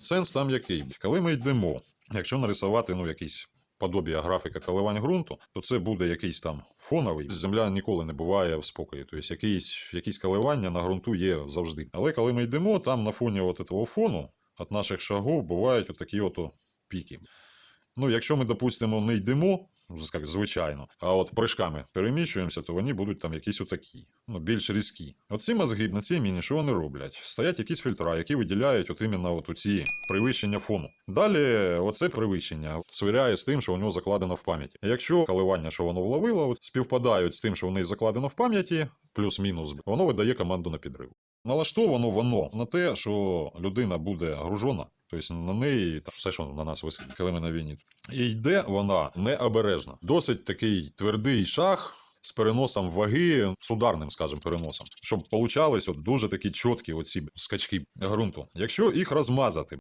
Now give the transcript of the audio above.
Сенс там який? Коли ми йдемо, якщо нарисувати ну, якийсь подобія графіка коливань ґрунту, то це буде якийсь там фоновий. Земля ніколи не буває в спокої. Тобто якісь, якісь коливання на ґрунту є завжди. Але коли ми йдемо, там на фоні от того фону від наших шагів бувають такі от піки. Ну, якщо ми, допустимо, не йдемо, як звичайно, а от прыжками переміщуємося, то вони будуть там якісь отакі, ну, більш різкі. Оці мозги на цій міні, що вони роблять? Стоять якісь фільтра, які виділяють от іменно от ці привищення фону. Далі оце привищення свиряє з тим, що у нього закладено в пам'яті. Якщо коливання, що воно вловило, от, співпадають з тим, що в неї закладено в пам'яті, плюс-мінус, воно видає команду на підрив. Налаштовано воно на те, що людина буде гружена, тобто на неї та все, що на нас висить, коли ми на війні. І йде вона необережно. Досить такий твердий шаг. З переносом ваги, з ударним, скажімо, переносом, щоб получались от дуже такі чіткі оці скачки ґрунту. Якщо їх розмазати,